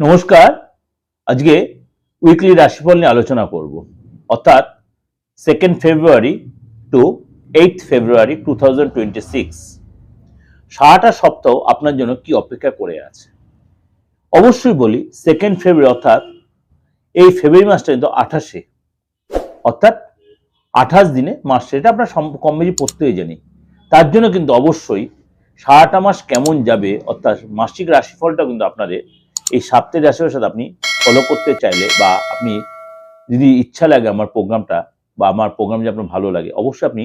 নমস্কার। আজকে উইকলি রাশিফল নিয়ে আলোচনা করব। অর্থাৎ second February to eight February two thousand twenty six সারাটা সপ্তাহ আপনার জন্য কি অপেক্ষা করে আছে? অবশ্যই বলি সেকেন্ড ফেব্রুয়ারি অর্থাৎ এই ফেব্রুয়ারি মাসটা কিন্তু আঠাশে। অর্থাৎ আঠাশ দিনে মাস আপনার সম- কম বেশি প্রত্যেকে জানি। তার জন্য কিন্তু অবশ্যই সারাটা মাস কেমন যাবে, অর্থাৎ মাসিক রাশিফলটা কিন্তু আপনাদের এই সাপ্তাহিক রাশির সাথে আপনি ফলো করতে চাইলে বা আপনি যদি ইচ্ছা লাগে আমার প্রোগ্রামটা বা আমার প্রোগ্রাম যদি আপনার ভালো লাগে, অবশ্যই আপনি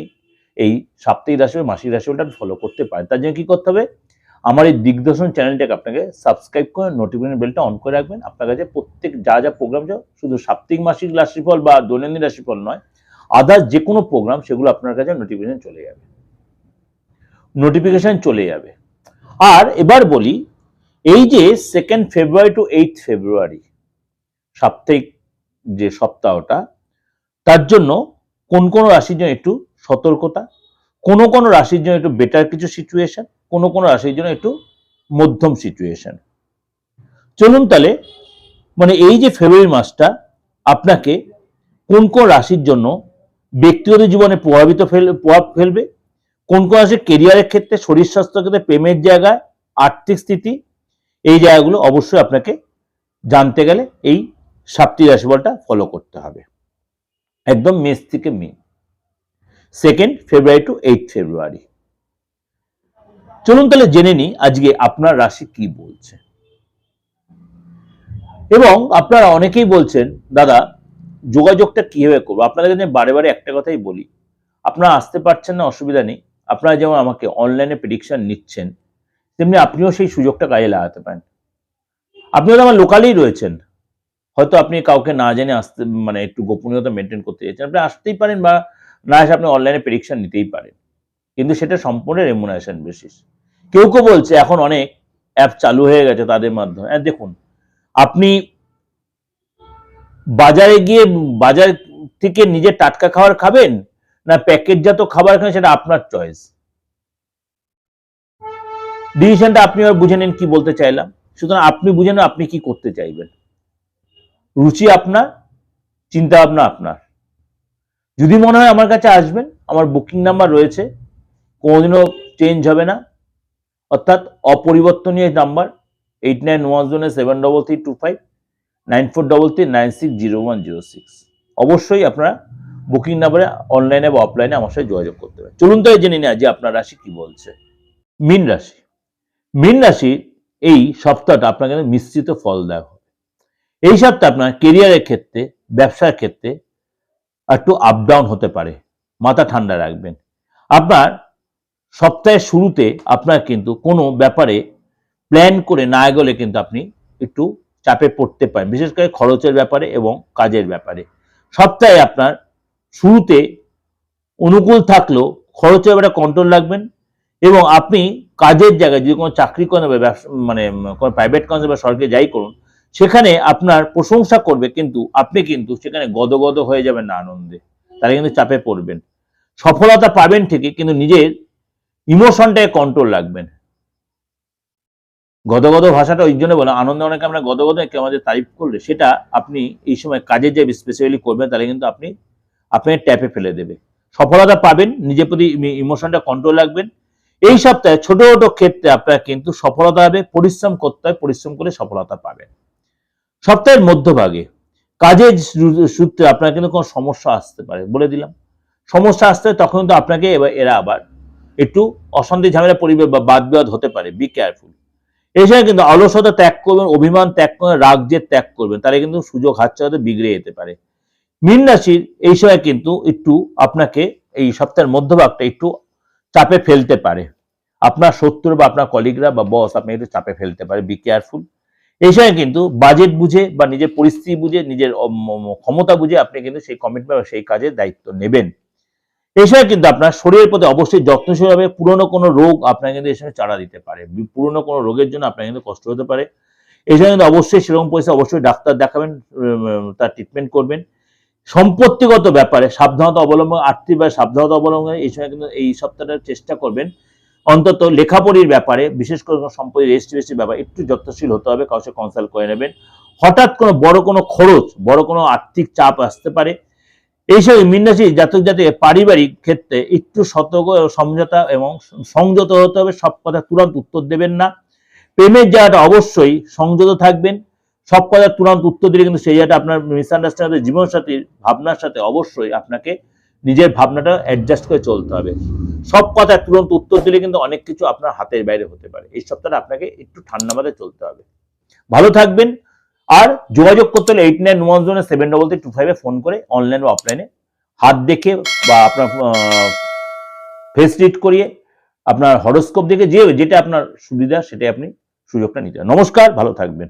এই সাপ্তাহিক রাশি বা মাসিক রাশিফলটা ফলো করতে পারেন। তার জন্য কি করতে হবে? আমার এই দিগদর্শন চ্যানেলটাকে আপনাকে সাবস্ক্রাইব করে নোটিফিকেশন বেলটা অন করে রাখবেন। আপনার কাছে প্রত্যেক যা যা প্রোগ্রাম শুধু সাপ্তাহিক, মাসিক রাশিফল বা দৈনন্দিন রাশিফল নয় আদার্স যে কোনো প্রোগ্রাম সেগুলো আপনার কাছে নোটিফিকেশন চলে যাবে। নোটিফিকেশন চলে যাবে। আর এবার বলি এই যে second February to eight February সাপ্তাহিক যে সপ্তাহটা তার জন্য কোন কোন রাশির জন্য একটু সতর্কতা, কোন কোন রাশির জন্য একটু বেটার কিছু সিচুয়েশন কোন কোন রাশির জন্য একটু মধ্যম সিচুয়েশন চলুন তাহলে মানে এই যে ফেব্রুয়ারি মাসটা, আপনাকে কোন কোন রাশির জন্য ব্যক্তিগত জীবনে প্রভাবিত ফেল, প্রভাব ফেলবে, কোন কোন রাশির কেরিয়ারের ক্ষেত্রে শরীর স্বাস্থ্যের ক্ষেত্রে প্রেমের জায়গায়, আর্থিক স্থিতি এই জায়গাগুলো অবশ্যই আপনাকে জানতে গেলে এই সাপ্তাহিক রাশিফলটা ফলো করতে হবে। একদম মেস থেকে মে second February to eight February চলুন তাহলে জেনে নিই আজকে আপনার রাশি কি বলছে। এবং আপনারা অনেকেই বলছেন, দাদা, যোগাযোগটা কীভাবে করব? আপনাদের কাছে বারে বারে একটা কথাই বলি, আপনারা আসতে পারছেন না, অসুবিধা নেই। আপনারা যেমন আমাকে অনলাইনে প্রেডিকশন নিচ্ছেন তেমনি আপনিও সেই সুযোগটা কাজে লাগাতে পারেন। আপনি তো আমার লোকালেই রয়েছেন। হয়তো আপনি কাউকে না জেনে আসতে মানে একটু গোপনীয়তা মেনটেন করতে চাইছেন আপনি আসতেই পারেন বা না এসে আপনি অনলাইনে প্রেডিকশন নিতেই পারেন। কিন্তু সেটা সম্পূর্ণ রেমুনারেশন বেসিস কেউ কেউ বলছে, এখন অনেক অ্যাপ চালু হয়ে গেছে তাদের মাধ্যমে। হ্যাঁ দেখুন, আপনি বাজারে গিয়ে বাজার থেকে নিজে টাটকা খাবার খাবেন না প্যাকেটজাত খাবার খাবেন সেটা আপনার চয়েস ডিসিশনটা আপনি এবার বুঝে নিন কি বলতে চাইলাম। সুতরাং আপনি বুঝে নেন আপনি কি করতে চাইবেন। রুচি আপনার চিন্তা ভাবনা আপনার। যদি মনে হয় আমার কাছে আসবেন, আমার বুকিং নাম্বার রয়েছে, কোনোদিনও চেঞ্জ হবে না। অর্থাৎ অপরিবর্তনীয় number eight nine one zero seven double three two five nine four double three nine six zero one zero six অবশ্যই আপনারা বুকিং নাম্বারে অনলাইনে বা অফলাইনে আমার সাথে যোগাযোগ করতে পারেন। চলুন তো এই জেনে নেওয়া যে আপনার রাশি কি বলছে। মীন রাশি। মীন রাশি, এই সপ্তাহটা আপনাকে মিশ্রিত ফল দেওয়া হবে। এই সপ্তাহে আপনার কেরিয়ারের ক্ষেত্রে, ব্যবসার ক্ষেত্রে একটু আপ ডাউন হতে পারে, মাথা ঠান্ডা রাখবেন। আপনার সপ্তাহের শুরুতে আপনার কিন্তু কোনো ব্যাপারে প্ল্যান করে না এগোলে কিন্তু আপনি একটু চাপে পড়তে পারেন, বিশেষ করে খরচের ব্যাপারে এবং কাজের ব্যাপারে। সপ্তাহে আপনার শুরুতে অনুকূল থাকলেও খরচের ব্যাপারে কন্ট্রোল রাখবেন এবং আপনি কাজের জায়গায় যদি কোনো চাকরি করেন বা মানে কোনো প্রাইভেট করেন বা সরকারি যাই করুন, সেখানে আপনার প্রশংসা করবে কিন্তু, আপনি কিন্তু সেখানে গদগদ হয়ে যাবেন না আনন্দে। তাহলে কিন্তু চাপে পড়বেন। সফলতা পাবেন ঠিকই, কিন্তু নিজের ইমোশনটাকে কন্ট্রোল রাখবেন। গদগদ ভাষাটা ওই জন্য বলে, আনন্দে অনেকে আমরা গদগদ কেউ আমাদের তারিফ করলে সেটা আপনি এই সময় কাজের যে স্পেশালি করবেন, তাহলে কিন্তু আপনি, আপনাকে ট্যাপে ফেলে দেবে। সফলতা পাবেন, নিজের প্রতি ইমোশনটা কন্ট্রোল রাখবেন এই সপ্তাহে ছোট ছোট ক্ষেত্রে আপনার কিন্তু সফলতা হবে পরিশ্রম করতে হয়, পরিশ্রম করে সফলতা পাবেন। সপ্তাহের মধ্যভাগে কাজের সূত্রে আপনার কিন্তু কোনো সমস্যা আসতে পারে, বলে দিলাম। সমস্যা আসতে তখন কিন্তু আপনাকে এবার, এরা আবার একটু অশান্তি, ঝামেলা, পরিবেশ বা বাদ বিবাদ হতে পারে বি কেয়ারফুল এই সময় কিন্তু অলসতা ত্যাগ করবেন, অভিমান ত্যাগ করবেন, রাগ যে ত্যাগ করবেন, তাহলে কিন্তু সুযোগ হাতছাড়াতে বিগড়ে যেতে পারে। মীন রাশির এই সময় কিন্তু একটু আপনাকে এই সপ্তাহের মধ্যভাগটা একটু চাপে ফেলতে পারে। আপনার শত্রু বা আপনার কলিগরা বা বস আপনি একটু চাপে ফেলতে পারে। বি কেয়ারফুল এই সময় কিন্তু বাজেট বুঝে বা নিজের পরিস্থিতি বুঝে, নিজের ক্ষমতা বুঝে আপনি কিন্তু সেই কমিটমেন্ট বা সেই কাজের দায়িত্ব নেবেন। এই সময় কিন্তু আপনার শরীরের প্রতি অবশ্যই যত্নশীল হবে পুরনো কোনো রোগ আপনার কিন্তু এই সময় চাড়া দিতে পারে। পুরনো কোনো রোগের জন্য আপনার কিন্তু কষ্ট হতে পারে। এই সময় কিন্তু অবশ্যই সেরকম পয়সা অবশ্যই ডাক্তার দেখাবেন তার ট্রিটমেন্ট করবেন। সম্পত্তিগত ব্যাপারে সাবধানতা অবলম্বন, আর্থিক ব্যাপারে সাবধানতা অবলম্বন, এই সময় কিন্তু এই সপ্তাহটা চেষ্টা করবেন। অন্তত লেখাপড়ির ব্যাপারে, বিশেষ করে সম্পত্তি রেজিস্ট্রেশনের ব্যাপারে একটু যত্নশীল হতে হবে কাউকে কনসাল্ট করে নেবেন। হঠাৎ কোনো বড় কোনো খরচ, বড় কোনো আর্থিক চাপ আসতে পারে। এইসব মিন্নাসী জাতক জাতি পারিবারিক ক্ষেত্রে একটু সতর্ক সমঝোতা এবং সংযত হতে হবে, সব কথা তুরন্ত উত্তর দেবেন না। প্রেমের জায়গাটা অবশ্যই সংযত থাকবেন। সব কথা তুরন্ত উত্তর দিলে কিন্তু সেই জায়গাটা আপনার মিসআন্ডারস্ট্যান্ডিং জীবনসাথীর ভাবনার সাথে অবশ্যই আপনাকে নিজের ভাবনাটা অ্যাডজাস্ট করে চলতে হবে। সব কথা তুরন্ত উত্তর দিলে কিন্তু অনেক কিছু আপনার হাতের বাইরে হতে পারে। এই সপ্তাহটা আপনাকে একটু ঠান্ডা মাথায় চলতে হবে। ভালো থাকবেন। আর যোগাযোগ করতে হলে eight nine one zero seven double three two ফাইভে ফোন করে অনলাইন বা অফলাইনে হাত দেখে বা আপনার ফেস রিড করিয়ে আপনার হরোস্কোপ দেখে যে, যেটা আপনার সুবিধা সেটাই আপনি সুযোগটা নিতে। নমস্কার, ভালো থাকবেন।